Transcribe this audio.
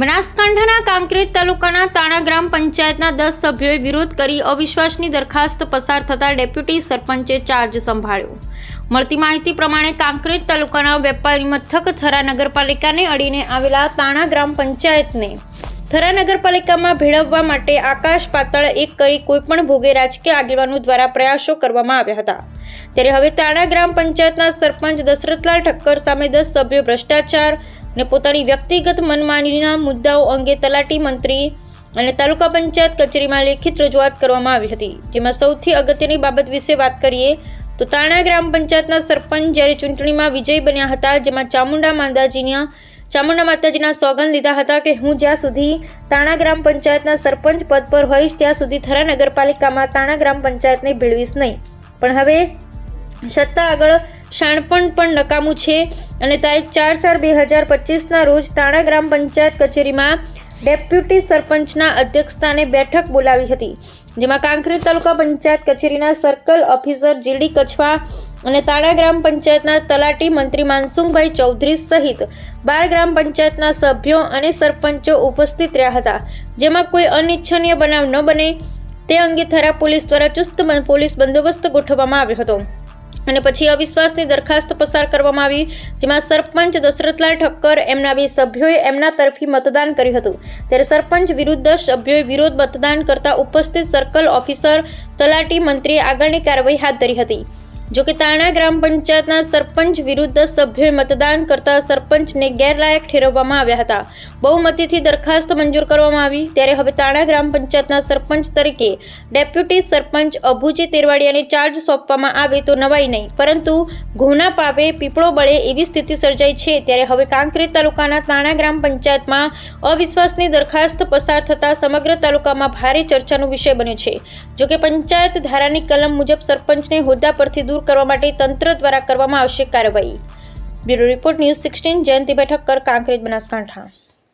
બનાસકાંઠાના કાંકરેજ તાલુકાના તાણા ગ્રામ પંચાયતના દસ સભ્યોએ વિરોધ કરી અવિશ્વાસની દરખાસ્ત પસાર થતાં ડેપ્યુટી સરપંચે ચાર્જ સંભાળ્યો. મળતી માહિતી પ્રમાણે કાંકરેજ તાલુકાના વેપારી મથક થરા નગરપાલિકાને અડીને આવેલા તાણા ગ્રામ પંચાયતને થરા નગરપાલિકામાં ભેળવવા માટે આકાશ પાતાળ એક કરી કોઈપણ ભોગે રાજકીય આગેવાનો દ્વારા પ્રયાસો કરવામાં આવ્યા હતા. ત્યારે હવે તાણા ગ્રામ પંચાયતના સરપંચ દશરથલાલ ઠક્કર સામે દસ સભ્યો ભ્રષ્ટાચાર ને પોતાની વ્યક્તિગત મનમાનીના મુદ્દાઓ અંગે તલાટી મંત્રી અને તાલુકા પંચાયત કચેરીમાં લેખિત રજૂઆત કરવામાં આવી હતી. જેમાં સૌથી અગત્યની બાબત વિશે વાત કરીએ, તો તાણા ગ્રામ પંચાયતના સરપંચ જ્યારે ચૂંટણીમાં વિજય બન્યા હતા, જેમાં ચામુંડા માતાજીના ચામુંડા માતાજીના સોગંદ લીધા હતા કે હું જ્યાં સુધી તાણા ગ્રામ પંચાયતના સરપંચ પદ પર હોઈશ, ત્યાં સુધી થરા નગરપાલિકામાં તાણા ગ્રામ પંચાયતને ભેળવીશ નહીં. પણ હવે સત્તા આગળ શાણપણ પણ નકામું છે. અને તારીખ ચાર ચાર બે હજાર પચીસના રોજ તાણા ગ્રામ પંચાયત કચેરીમાં ડેપ્યુટી સરપંચના અધ્યક્ષસ્થાને બેઠક બોલાવી હતી, જેમાં કાંકરી તાલુકા પંચાયત કચેરીના સર્કલ ઓફિસર જીડી કછવા અને તાણા ગ્રામ પંચાયતના તલાટી મંત્રી માનસુંગભાઈ ચૌધરી સહિત બાર ગ્રામ પંચાયતના સભ્યો અને સરપંચો ઉપસ્થિત રહ્યા હતા. જેમાં કોઈ અનિચ્છનીય બનાવ ન બને તે અંગે થરા પોલીસ દ્વારા ચુસ્ત પોલીસ બંદોબસ્ત ગોઠવવામાં આવ્યો હતો. અને પછી અવિશ્વાસની દરખાસ્ત પસાર કરવામાં આવી, જેમાં સરપંચ દશરથલાલ ઠક્કર એમના બે સભ્યોએ એમના તરફી મતદાન કર્યું હતું. ત્યારે સરપંચ વિરુદ્ધ દસ સભ્યોએ વિરોધ મતદાન કરતા ઉપસ્થિત સર્કલ ઓફિસર, તલાટી મંત્રીએ આગળની કાર્યવાહી હાથ ધરી હતી. જોકે તાણા ગ્રામ પંચાયતના સરપંચ વિરુદ્ધ સભ્ય મતદાન કરતા સરપંચને ગેરલાયક ઠેરવવામાં આવ્યા હતા. બહુમતીથી દરખાસ્ત મંજૂર કરવામાં આવી. ત્યારે હવે તાણા ગ્રામ પંચાયતના સરપંચ તરીકે ડેપ્યુટી સરપંચ અભુજી તેરવાડિયાને ચાર્જ સોંપવામાં આવે તો નવાઈ નહીં. પરંતુ ઘોના પાવે પીપળો બળે એવી સ્થિતિ સર્જાઈ છે. ત્યારે હવે કાંકરેજ તાલુકાના તાણા ગ્રામ પંચાયતમાં અવિશ્વાસની દરખાસ્ત પસાર થતાં સમગ્ર તાલુકામાં ભારે ચર્ચાનો વિષય બન્યો છે. જોકે પંચાયત ધારાની કલમ મુજબ સરપંચને હોદ્દા પરથી દૂર કરવા માટે તંત્ર દ્વારા કરવામાં આવશે કાર્યવાહી. બ્યુરો રિપોર્ટ ન્યૂઝ સિક્સટીન, જયંતિ બેઠક, કર, કાંકરેજ, બનાસકાંઠા.